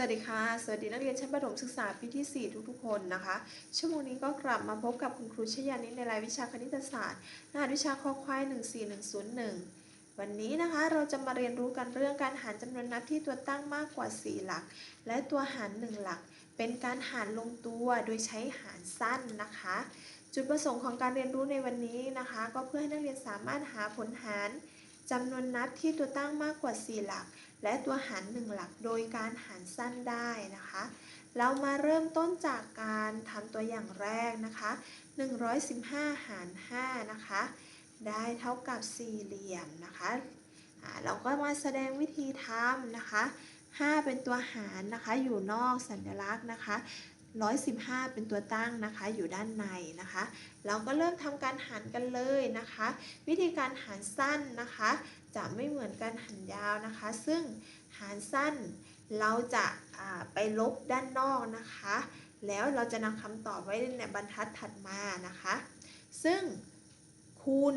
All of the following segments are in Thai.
วัสดีค่ะ สวัสดีนักเรียนชั้นประถมศึกษาปีที่ 4 ทุกๆ คนนะคะ ชั่วโมงนี้ก็กลับมาพบกับคุณครูชยานิในรายวิชาคณิตศาสตร์รหัสวิชาข้อควาย14101 วันนี้นะคะเราจะมาเรียนรู้กันเรื่องการหารจำนวนนับที่ตัวตั้งมากกว่า 4 หลัก และตัวหาร 1 หลัก เป็นการหารลงตัวโดยใช้หารสั้นนะคะ จุดประสงค์ของการเรียนรู้ในวันนี้นะคะ ก็เพื่อให้นักเรียนสามารถหาผลหารจำนวนนับที่ตัวตั้งมากกว่า 4 หลัก และตัวหาร1หลักโดยการหารสั้นได้นะคะ เรามาเริ่มต้นจากการทำตัวอย่างแรกนะคะ 115 หาร 5 นะคะ ได้เท่ากับสี่เหลี่ยมนะคะเราก็มาแสดงวิธีทำนะคะ 5 เป็นตัวหารนะคะ อยู่นอกสัญลักษณ์นะคะ 115 เป็นตัวตั้งนะคะ อยู่ด้านในนะคะ เราก็เริ่มทำการหารกันเลยนะคะ วิธีการหารสั้นนะคะ จะไม่เหมือนการหารยาวนะคะ ซึ่งหารสั้นเราจะาไปลบด้านนอกนะคะ แล้วเราจะนำคำตอบไว้ในบรรทัดถัดมานะคะ ซึ่งคูณ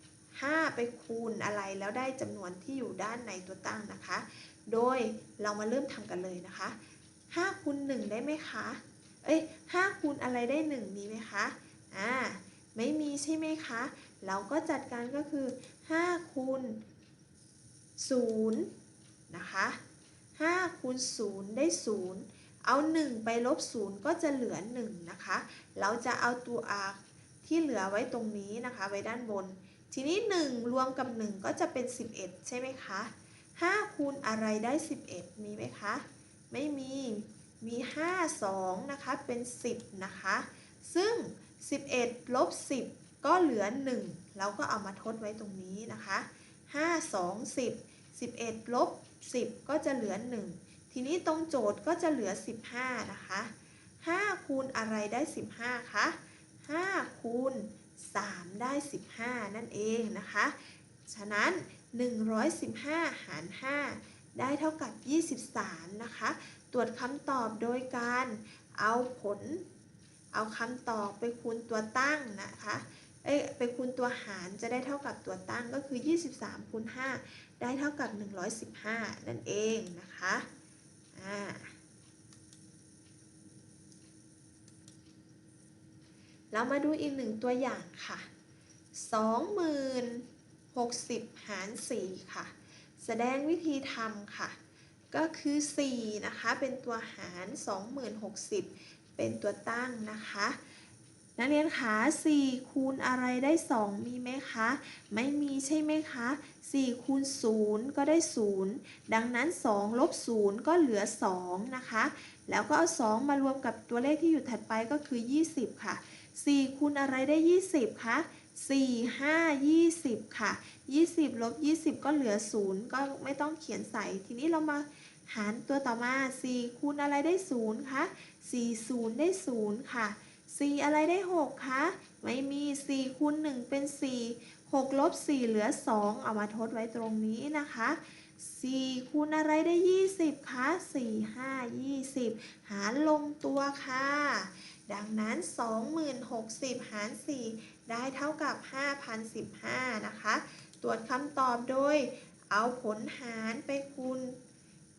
5ไปคูณอะไรแล้วได้จำนวนที่อยู่ด้านในตัวตั้งนะคะ โดยเรามาเริ่มทำกันเลยนะคะ5คูณ1ได้ไหมคะ เอ้ย5คูณอะไรได้ 1 มีไหมคะ อ่า ไม่มีใช่ไหมคะ เราก็จัดการก็คือ5คูณ0นะคะ5คูณ0ได้ 0 เอา 1 ไปลบ 0 ก็จะเหลือ 1 นะคะ เราจะเอาตัว r ที่เหลือไว้ตรงนี้นะคะ ไว้ด้านบน ทีนี้ 1 รวมกับ 1 ก็จะเป็น 11 ใช่ไหมคะ5คูณอะไรได้ 11 มีไหมคะ ไม่มี มี 5 2 นะคะ เป็น 10 นะคะ ซึ่ง 11ลบ10 ก็เหลือ 1 เราก็เอามาทดไว้ตรงนี้นะคะ 5 2 10 11ลบ10 ก็จะเหลือ 1 ทีนี้ตรงโจทย์ก็จะเหลือ 15 นะคะ 5 คูณอะไรได้ 15 คะ 5 คูณ 3 ได้ 15 นั่นเองนะคะ ฉะนั้น 115 หาร 5 ได้เท่ากับ 23 นะคะ ตรวจคำตอบโดยการเอาผล เอาคำตอบไปคูณตัวตั้งนะคะ เอ้ยไปคูณตัวหารจะได้เท่ากับตัวตั้งก็คือ 23คูณ5ได้เท่ากับ 115 นั่นเองนะคะอ่าเรามาดูอีกหนึ่งตัวอย่างค่ะ2060 หาร 4 ค่ะ แสดงวิธีทำค่ะ ก็คือ 4 นะคะ เป็นตัวหาร 2060 เป็นตัวตั้งนะคะ นักเรียนคะ4คูณอะไรได้ 2 มีไหมคะ ไม่มีใช่ไหมคะ4คูณ0ก็ได้ 0 ดังนั้น 2 ลบ 0 ก็เหลือ 2 นะคะ แล้วก็เอา 2 มารวมกับตัวเลขที่อยู่ถัดไปก็คือ 20 ค่ะ 4คูณอะไรได้ 20 คะ4 5 20 ค่ะ 20 ลบ 20 ก็เหลือ 0 ก็ไม่ต้องเขียนใส่ ทีนี้เรามาหารตัวต่อมา 4 คูณอะไรได้ 0 คะ 4 0 ได้ 0 ค่ะ 4 อะไรได้ 6 คะ ไม่มี4คูณ1เป็น 4 6 ลบ 4 เหลือ 2 เอามาทดไว้ตรงนี้นะคะ 4 คูณอะไรได้ 20 คะ 4 5 20 หารลงตัวค่ะ ดังนั้น2060 หาร 4 ได้เท่ากับ 5,015 นะคะ ตรวจคำตอบโดย เอาผลหารไปคูณ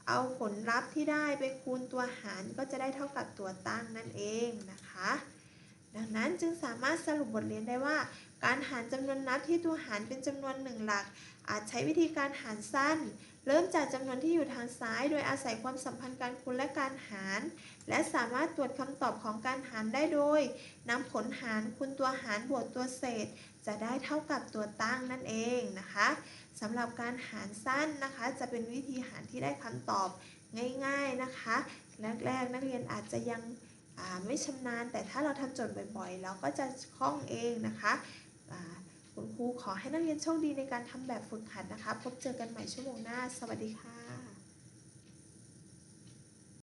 เอาผลลัพธ์ที่ได้ไปคูณตัวหารก็จะได้เท่ากับตัวตั้งนั่นเองนะคะ ดังนั้นจึงสามารถสรุปบทเรียนได้ว่า การหารจำนวนนับที่ตัวหารเป็นจำนวนหนึ่งหลัก อาจใช้วิธีการหารสั้น เริ่มจากจำนวนที่อยู่ทางซ้าย โดยอาศัยความสัมพันธ์การคูณและการหาร และสามารถตรวจคำตอบของการหารได้โดยนำผลหารคูณตัวหารบวกตัวเศษ จะได้เท่ากับตัวตั้งนั่นเองนะคะสำหรับการหารสั้นนะคะ จะเป็นวิธีหารที่ได้คำตอบง่าย ๆนะคะแรกๆนักเรียนอาจจะยัง ไม่ชำนาญ แต่ถ้าเราทำโจทย์บ่อยๆ เราก็จะคล่องเองนะคะคุณครูขอให้นักเรียนโชคดีในการทำแบบฝึกหัดนะคะ พบเจอกันใหม่ชั่วโมงหน้า สวัสดีค่ะ